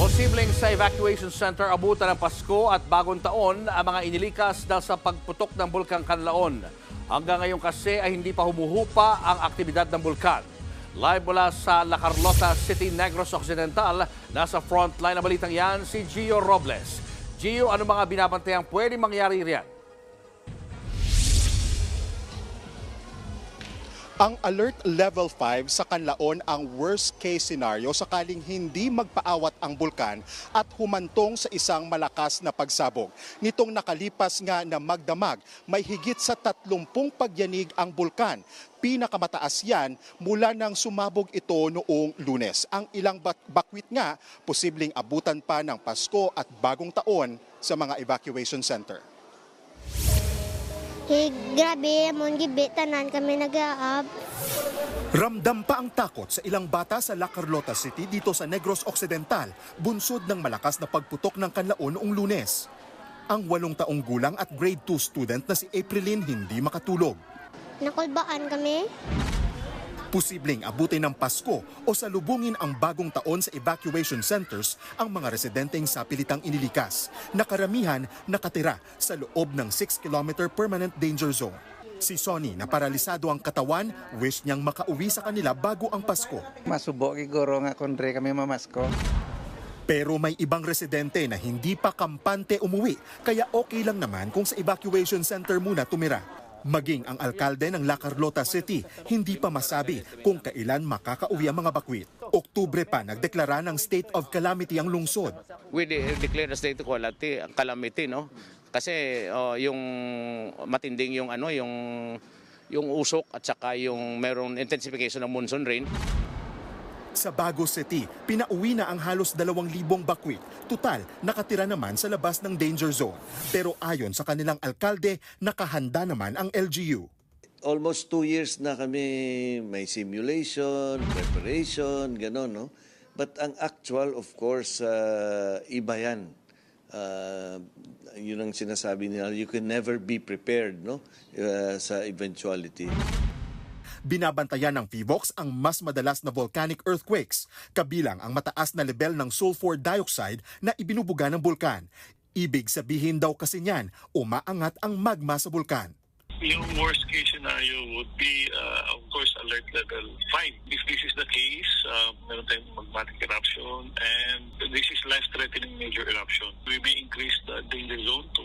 Posibleng sa evacuation center abutan ng Pasko at bagong taon ang mga inilikas dahil sa pagputok ng Bulkang Kanlaon. Hanggang ngayon kasi ay hindi pa humuhupa ang aktibidad ng bulkan. Live mula sa La Carlota City, Negros Occidental, nasa frontline na balitang yan si Gio Robles. Gio, ano mga binabantayang pwede mangyari riyan? Ang Alert Level 5 sa Kanlaon ang worst case scenario sakaling hindi magpaawat ang bulkan at humantong sa isang malakas na pagsabog. Nitong nakalipas nga na magdamag, may higit sa 30 pagyanig ang bulkan. Pinakamataas yan mula nang sumabog ito noong lunes. Ang ilang bak- bakwit nga, posibleng abutan pa ng Pasko at bagong taon sa mga evacuation center. Hey, grabe, mon gibi tanan kami nag-aab. Ramdam pa ang takot sa ilang bata sa La Carlota City dito sa Negros Occidental, bunsod ng malakas na pagputok ng kanlaon noong lunes. Ang walong taong gulang at grade 2 student na si Aprilin hindi makatulog. Nakulbaan kami. Posibleng abutin ng Pasko o salubungin ang bagong taon sa evacuation centers ang mga residenteng sa pilitang inilikas. Nakaramihan nakatira sa loob ng 6-kilometer permanent danger zone. Si Sonny na paralisado ang katawan, wish niyang makauwi sa kanila bago ang Pasko. Masubo siguro nga kundre kami mamasko. Pero may ibang residente na hindi pa kampante umuwi, kaya okay lang naman kung sa evacuation center muna tumira. Maging ang alkalde ng La Carlota City, hindi pa masabi kung kailan makakauwi ang mga bakwit. Oktubre pa nagdeklara ng state of calamity ang lungsod. we de- declare a state of calamity, calamity no? Kasi oh, yung matinding yung ano, yung yung usok at saka yung merong intensification ng monsoon rain. Sa Bago City, pinauwi na ang halos 2,000 bakwit. Tutal, nakatira naman sa labas ng danger zone. Pero ayon sa kanilang alkalde, nakahanda naman ang LGU. almost two years na kami may simulation, preparation, gano'n, no? But ang actual, of course, uh, iba yan. Uh, yun ang sinasabi nila, you can never be prepared, no? Uh, sa eventuality. Binabantayan ng PHIVOX ang mas madalas na volcanic earthquakes, kabilang ang mataas na level ng sulfur dioxide na ibinubuga ng bulkan. Ibig sabihin daw kasi niyan, umaangat ang magma sa bulkan. yung worst case scenario would be, uh, of course, alert level 5. If this is the case, uh, meron tayong magmatic eruption and this is life-threatening major eruption. We may increase the danger zone to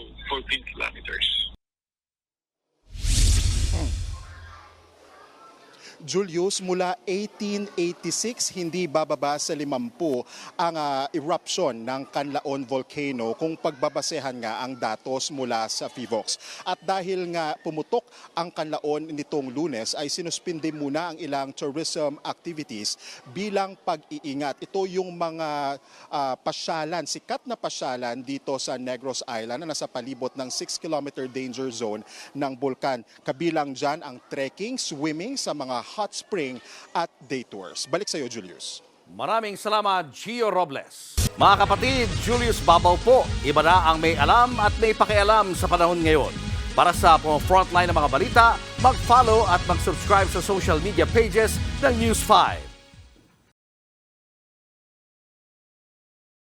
Julius, mula 1886, hindi bababa sa 50 ang ah, eruption ng Canlaon Volcano kung pagbabasehan nga ang datos mula sa PHIVOX. At dahil nga pumutok ang Canlaon nitong lunes, ay sinuspindi muna ang ilang tourism activities bilang pag-iingat. Ito yung mga ah, pasyalan, sikat na pasyalan dito sa Negros Island na nasa palibot ng 6-kilometer danger zone ng bulkan. Kabilang dyan ang trekking, swimming sa mga hot spring at day tours. Balik sa iyo, Julius. Maraming salamat, Gio Robles. Mga kapatid, Julius Babaw po. Iba na ang may alam at may pakialam sa panahon ngayon. Para sa mga frontline ng mga balita, mag-follow at mag-subscribe sa social media pages ng News 5.